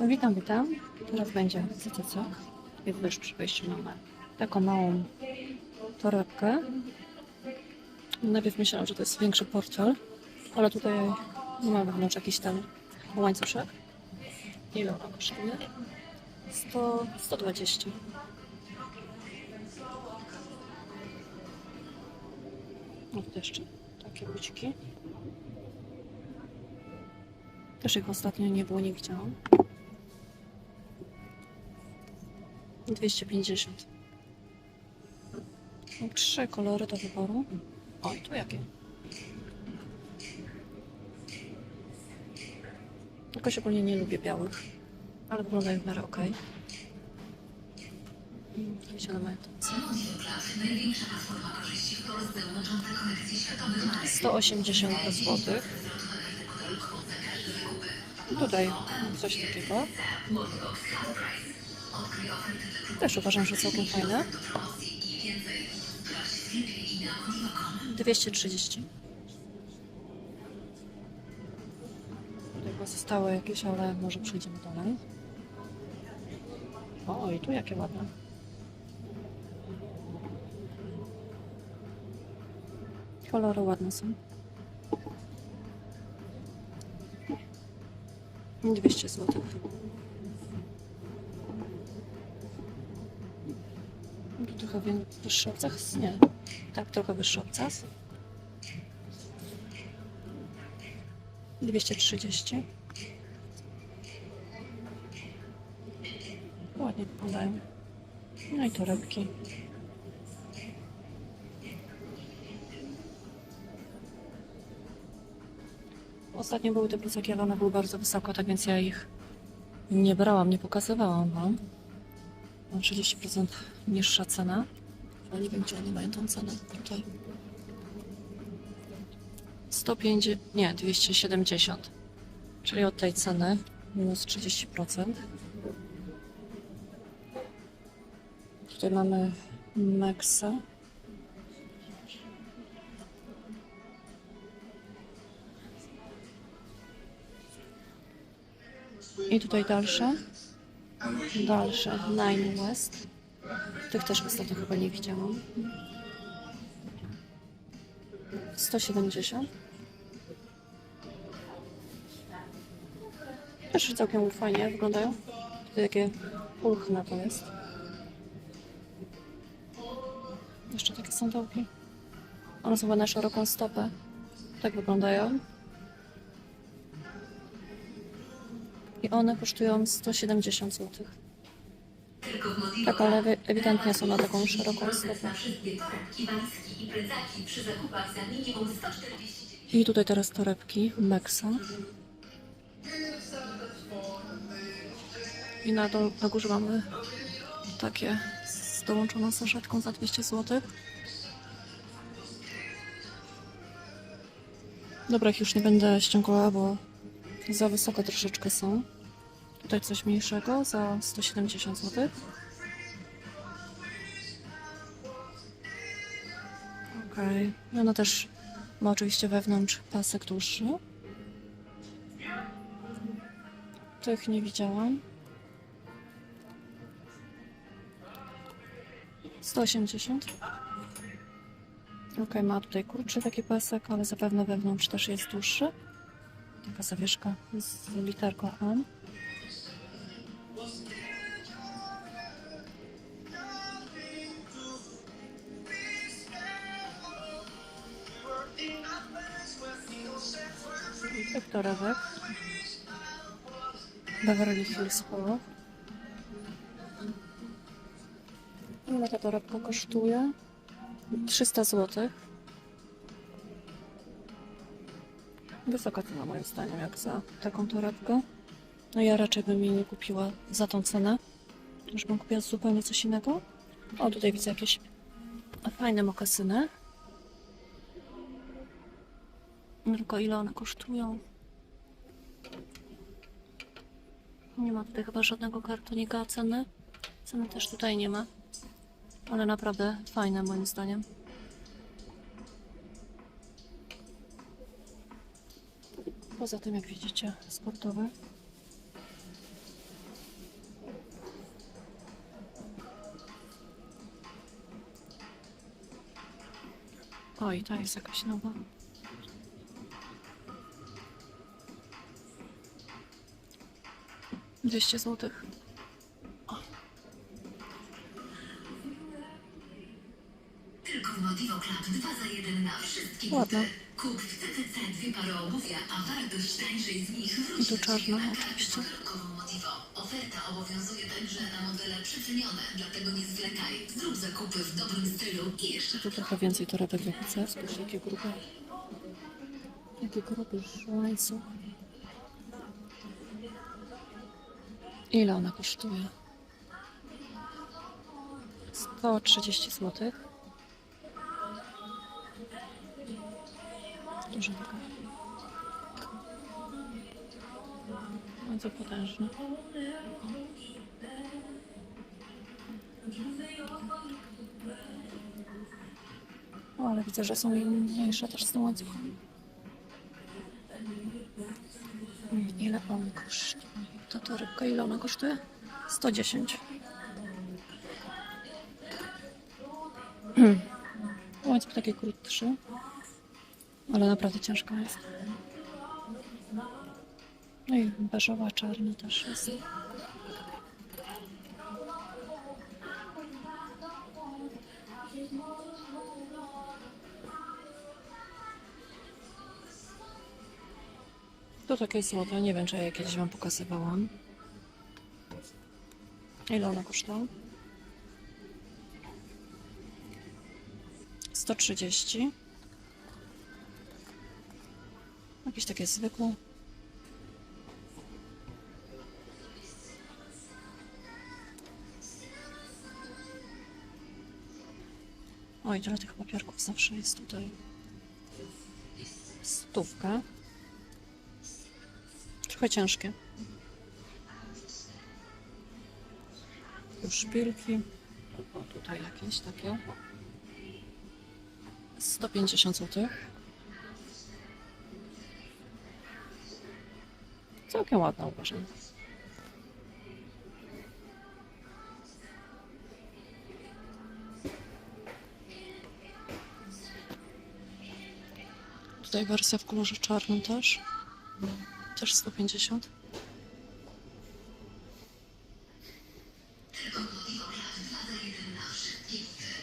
No, witam, witam. Teraz będzie CCC. Jest też przy wejściu mamy taką małą torebkę. Najpierw myślałam, że to jest większy portfel, ale tutaj nie ma wewnątrz jakiś tam łańcuszek. Ile ona kosztuje? 100, 120. No to jeszcze takie buciki. Też ich ostatnio nie było, nie widziałam. 250. Mam trzy kolory do wyboru. Oj, tu jakie? Jakoś ogólnie nie lubię białych, ale wyglądają w miarę ok. Jakieś one mają cenę? 180 zł. Tutaj coś takiego. Też uważam, że całkiem fajne. 230. Tutaj pozostałe jakieś, ale może przejdziemy dalej. O, i tu jakie ładne. Kolory ładne są. 200 zł. Wie- wyższy obcas? Nie. Tak, trochę wyższy obcas. 230. Ładnie wyglądają. No i torebki. Ostatnio były te plecaki, ale one były bardzo wysoko, tak więc ja ich nie brałam, nie pokazywałam wam. Mam 30% niższa cena. Ale nie wiem, gdzie oni mają tą cenę. Tutaj. 150, nie, 270. Czyli od tej ceny minus 30%. Tutaj mamy Mexa. I tutaj dalsze. Dalsze. Nine West. Tych też ostatnio chyba nie widziałam. 170. Też całkiem fajnie wyglądają. Jakie pulchne to jest. Jeszcze takie sandałki. One są na szeroką stopę. Tak wyglądają. I one kosztują 170 zł. Tak, ale ewi- ewidentnie są na taką szeroką stopę. I tutaj teraz torebki Mexa. I na, dol, na górze mamy takie z dołączoną saszetką za 200 zł. Dobra, ich już nie będę ściągała, bo za wysokie troszeczkę są. Tutaj coś mniejszego za 170 zł. Okej. Okay. Ona też ma oczywiście wewnątrz pasek dłuższy. Tych nie widziałam. 180. Ok, ma tutaj kurczy taki pasek, ale zapewne wewnątrz też jest dłuższy. Taka zawieszka z literką M. Tych torebek. Beverly Hills Polo. Ile ta torebka kosztuje? 300 zł. Wysoka cena moim zdaniem, jak za taką torebkę. No ja raczej bym jej nie kupiła za tą cenę. Już bym kupiła zupełnie coś innego. O, tutaj widzę jakieś fajne mokasyny. Tylko ile one kosztują? Nie ma tutaj chyba żadnego kartonika, ceny? Ceny też tutaj nie ma. Ale naprawdę fajne moim zdaniem. Poza tym, jak widzicie, sportowe. Oj, ta jest jakaś nowa. Dwieście złotych. Tylko w Motivo Club 2 za 1 na wszystkie Ładne. buty. Kup w CCC dwie pary obuwia, a wartość tańszej z nich wróci do Ciebie na oczywiście. Motivo. Oferta obowiązuje także na modele przecenione, dlatego nie zwlekaj. Zrób zakupy w dobrym stylu i jeszcze Tu trochę więcej torebek widzę. Spójrz, jakie grube. Jakie łańcuch. Ile ona kosztuje? 130 zł. Duża taka. Bardzo potężna. O, ale widzę, że są mniejsze też z łańcuchem. Ile on kosztuje? To torebka, ile ona kosztuje? 110. Hmm. Łańcuch taki krótszy, ale naprawdę ciężka jest. No i beżowa, czarna też jest. To takie złote, nie wiem czy ja kiedyś wam pokazywałam. Ile ona kosztowała? 130. Jakieś takie zwykłe. Oj, tyle tych papierków zawsze jest tutaj. Stówka. Trochę ciężkie. Tu szpilki. O, tutaj jakieś takie. 150 zł. Całkiem ładna uważam. Tutaj wersja w kolorze czarnym też. Też 150.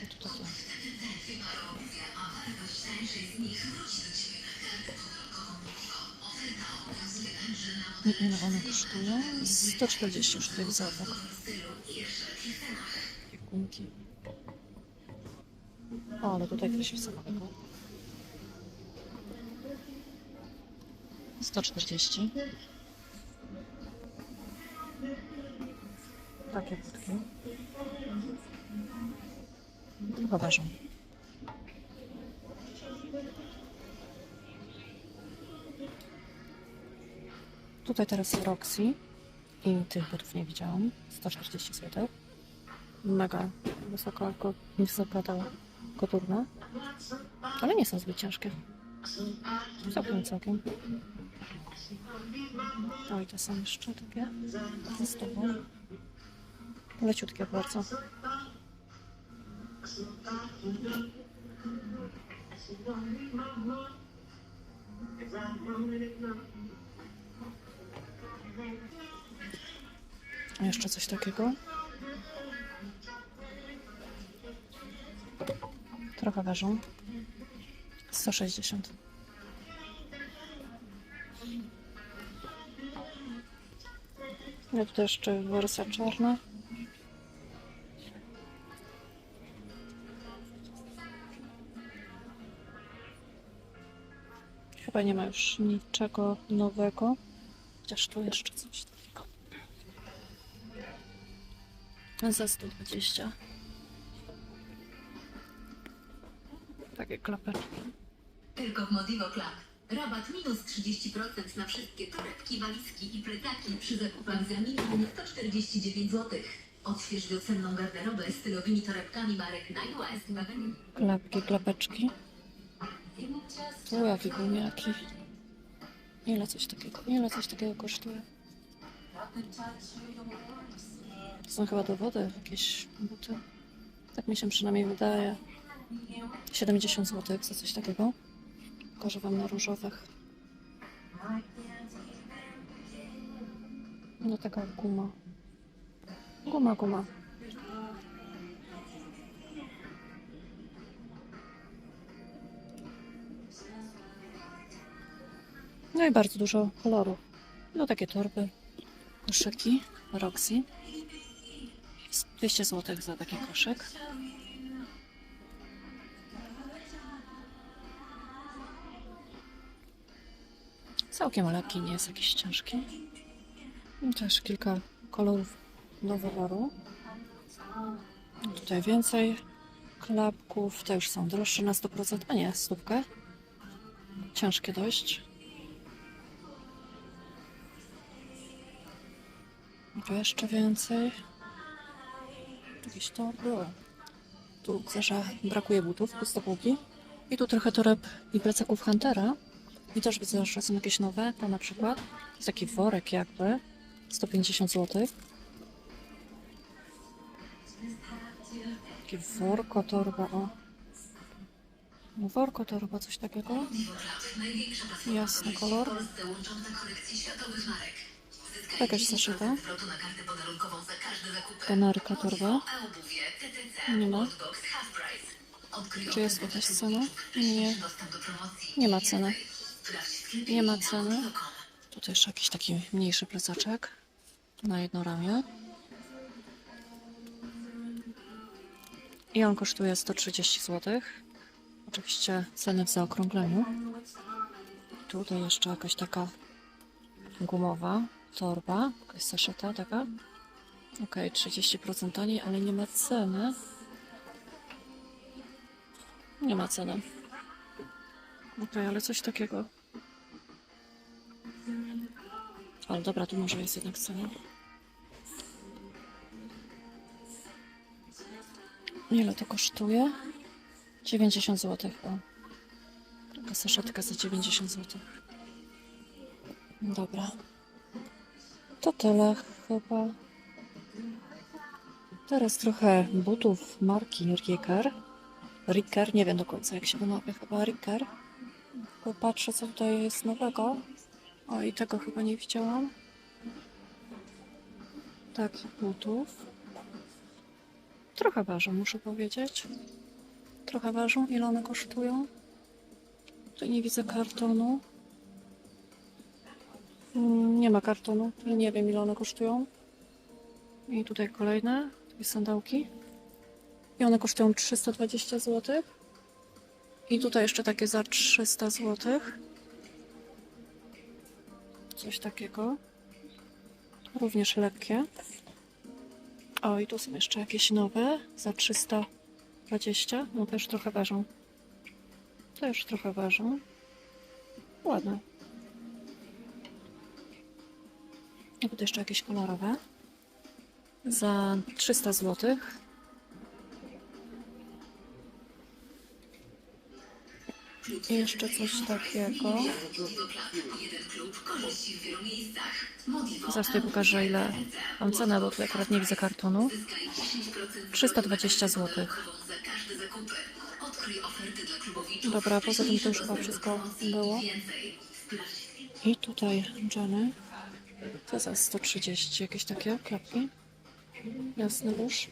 Tu takie. Ile ona kosztuje? 140 już tutaj widzę obok. Biegunki. O, ale tutaj coś wysokowego. 140. Takie budki. Chyba ważą. Tutaj teraz Roxy i tych butów nie widziałam. 140 zł. Mega wysoka, wysoka ta koturna. Ale nie są zbyt ciężkie. Całkiem, całkiem. Oj, to są jeszcze takie z tobą. Leciutkie bardzo. Jeszcze coś takiego. Trochę ważą. 160. Tutaj jeszcze wersja czarna. Chyba nie ma już niczego nowego. Chociaż tu jeszcze coś takiego. Za 120. Takie klapeczki. Tylko w Motivo Club. Rabat minus 30% na wszystkie torebki, walizki i plecaki przy zakupach za minimum 149 zł. Odśwież wiosenną garderobę stylowymi torebkami marek Nine West, Maven Klapki, klapeczki. Jakie gumiaki. Ile coś takiego? Ile coś takiego kosztuje? Są chyba do wody jakieś buty. Tak mi się przynajmniej wydaje. 70 zł za coś takiego. Pokażę Wam na różowych. No taka guma. Guma, guma. No i bardzo dużo kolorów. No takie torby, koszyki, Roxy. Jest 200 zł za taki koszyk. Całkiem lekki, nie jest jakiś ciężki. Też kilka kolorów do wyboru. Tutaj więcej klapków. Te już są droższe na 100%, a nie, stówkę. Ciężkie dość. Tu jeszcze więcej. Jakieś torby. O. Tu że brakuje butów, puste półki. I tu trochę toreb i plecaków Huntera. I też widzę, że są jakieś nowe. To na przykład jest taki worek jakby. 150 zł. Takie worko, torba, o. No, Worko, torba, coś takiego. Jasny kolor. Jakaś 10% zaszyta. Generka torba. Nie ma. Czy jest jakaś cena? Nie. Nie ma ceny. Nie ma ceny. Tutaj jeszcze jakiś taki mniejszy plecaczek na jedno ramię. I on kosztuje 130 zł. Oczywiście ceny w zaokrągleniu. Tutaj jeszcze jakaś taka gumowa torba, jakaś saszeta taka. Ok, 30% taniej, ale nie ma ceny. Nie ma ceny. Ok, ale coś takiego. Ale dobra, tu może jest jednak cena. Ile to kosztuje? 90 zł. O. Taka saszetka za 90 zł. Dobra. To tyle chyba. Teraz trochę butów marki Ricker. Ricker, nie wiem do końca jak się wymawia, chyba Ricker. Popatrzę co tutaj jest nowego. O, i tego chyba nie widziałam. Takich butów. Trochę ważą, muszę powiedzieć. Trochę ważą. Ile one kosztują? Tu nie widzę kartonu. Mm, Nie ma kartonu. Nie wiem, ile one kosztują. I tutaj kolejne. Takie sandałki. I one kosztują 320 zł. I tutaj jeszcze takie za 300 złotych. Coś takiego. Również lekkie. O, i tu są jeszcze jakieś nowe za 320. No też trochę ważą. Też trochę ważą. Ładne. I tu jeszcze jakieś kolorowe. Za 300 zł. Jeszcze coś takiego. Zaraz tutaj pokażę ile mam cenę, bo tutaj akurat nie widzę kartonu. Zyskaj 10% 320 zł. Dobra, poza tym to już chyba wszystko było. I tutaj Jenny. To za 130 jakieś takie klapki. Jasny róż.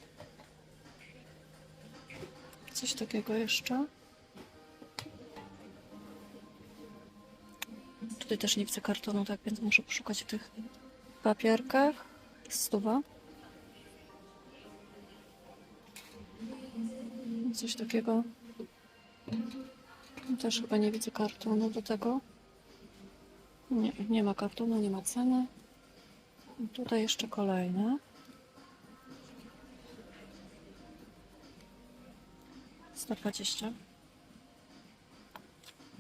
Coś takiego jeszcze. Tutaj też nie widzę kartonu, tak więc muszę poszukać w tych papierkach. Stuwa. Coś takiego. Też chyba nie widzę kartonu do tego. Nie, nie ma kartonu, nie ma ceny. I tutaj jeszcze kolejne. Sto dwadzieścia.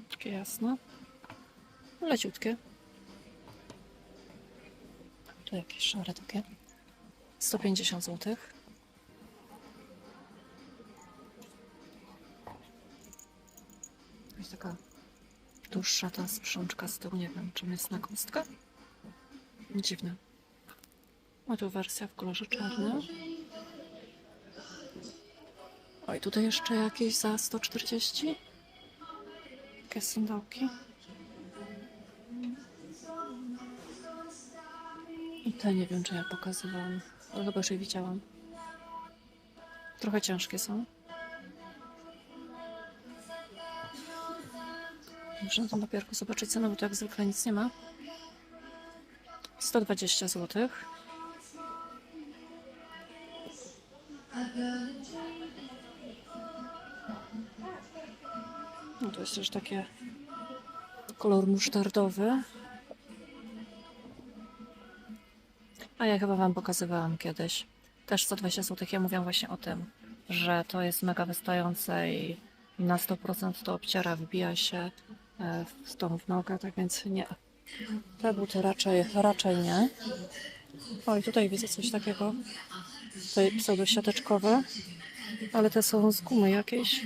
Takie jasne. Leciutkie. Tu jakieś szare takie. 150 zł. Jest taka dłuższa ta sprzączka z tyłu. Nie wiem, czym jest na kostkę. Dziwne. A tu wersja w kolorze czarnym. Oj, tutaj jeszcze jakieś za 140. Takie sandałki. Te nie wiem, czy ja pokazywałam, ale chyba już je widziałam. Trochę ciężkie są. Muszę na tym papierku zobaczyć cenę, bo tu jak zwykle nic nie ma. 120 zł. No to jest też takie kolor musztardowy. A ja chyba Wam pokazywałam kiedyś. Też 120 zł. Ja mówiłam właśnie o tym, że to jest mega wystające i na 100% to obciera, wbija się e, w tą w nogę, tak więc nie. Te buty raczej, raczej nie. O i tutaj widzę coś takiego. Tutaj pseudosiateczkowe, ale te są z gumy jakiejś.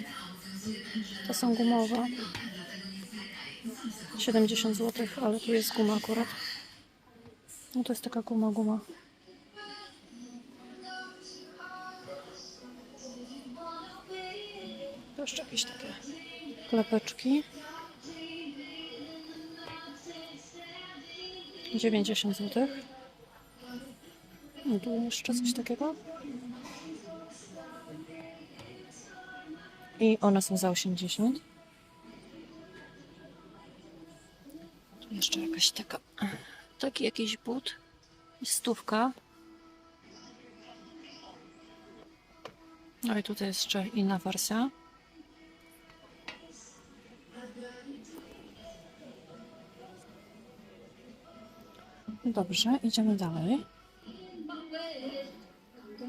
To są gumowe. 70 zł, ale tu jest guma akurat. No to jest taka guma, guma. Jeszcze jakieś takie klepeczki. 90 zł. No tu jeszcze coś takiego. I one są za 80. Tu jeszcze jakaś taka, taki jakiś but. Stówka. No i tutaj jest jeszcze inna wersja. Dobrze, idziemy dalej.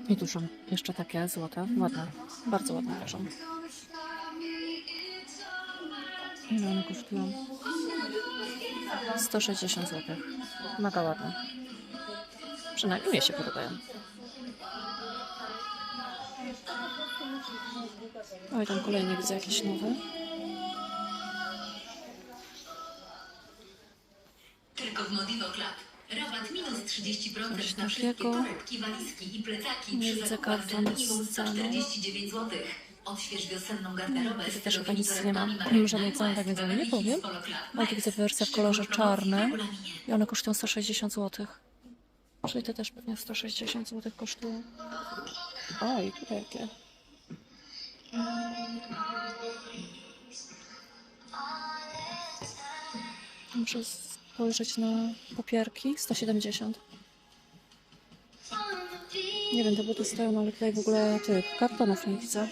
I tu są jeszcze takie złote, ładne, bardzo ładne leżą. Ile one kosztują? 160 zł. Mega ładne. Przynajmniej mnie się podobają. Oj, tam kolejny widzę jakiś nowy. Tylko w Modivo Club. Rabat minus 30% Coś na wszystkie torebki, walizki i plecaki Nie przy widzę minimum z ceną. 149 zł. Odśwież wiosenną garderobę Tutaj z też chyba nic nie ma. torebkami Nie ma Marek żadnej ceny, tak więc wam nie powiem. Ale tu widzę wersję w kolorze czarnym. I one kosztują 160 zł. Czyli te też pewnie 160 zł kosztują. Oj, tutaj jakie. Muszę spojrzeć na papierki. 170. Nie wiem, te buty stoją, no ale tutaj w ogóle tych kartonów nie widzę.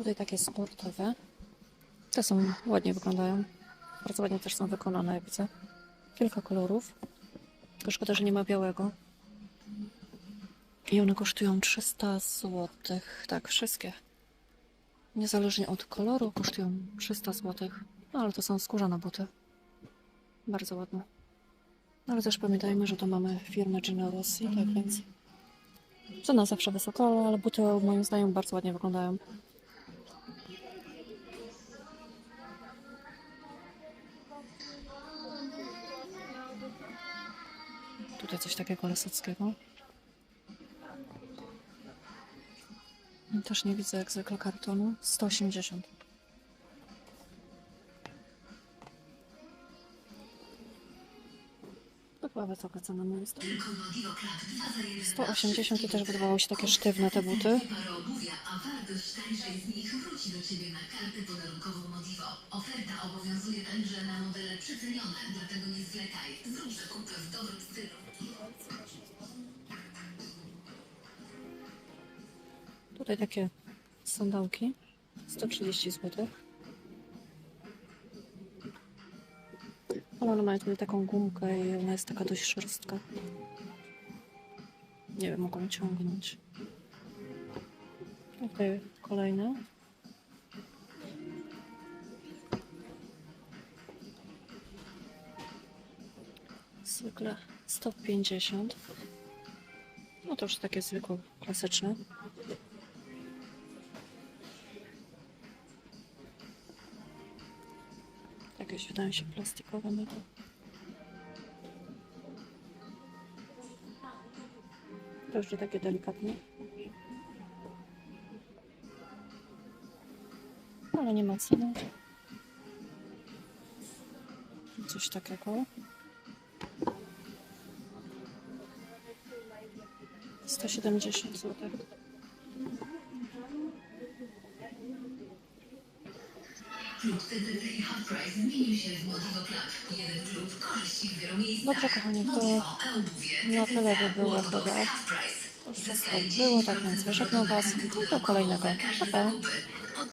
Tutaj takie sportowe. Te są ładnie wyglądają. Bardzo ładnie też są wykonane, jak widzę. Kilka kolorów. Tylko szkoda, że nie ma białego. I one kosztują 300 zł. Tak, wszystkie. Niezależnie od koloru kosztują 300 zł. No ale to są skórzane buty. Bardzo ładne. No, Ale też pamiętajmy, że to mamy firmę Gino Rossi, tak więc cena zawsze wysoka, ale buty moim zdaniem bardzo ładnie wyglądają. Tutaj coś takiego lesockiego. Też nie widzę jak zwykle kartonu. 180. To była wysoka cena moim zdaniem. Tylko Modivo Club. Dwa za jeden. 180 i też wydawało się takie sztywne te buty. Oferta obowiązuje także na modele przecenione, dlatego nie zwlekaj. Zrób zakupy w dobrym stylu. Tutaj takie sandałki. 130 zł. Ale one mają tutaj taką gumkę i ona jest taka dość szorstka. Nie wiem, mogą ciągnąć. Tutaj kolejne. Zwykle 150. No to już takie zwykłe, klasyczne. Jakieś, wydają się plastikowe metal. To jeszcze takie delikatne. Ale nie ma ceny. Coś takiego. 170 zł. Klub TTT i Hot Price zmienił się w Modivo Club. Jeden klub, korzyści w wielu miejscach. Dobrze, kochani, to Modivo, na tyle by było Modivo chyba. Hot Price. To już wszystko było, tak więc wyżegnam Was do kolejnego. Pa, pa.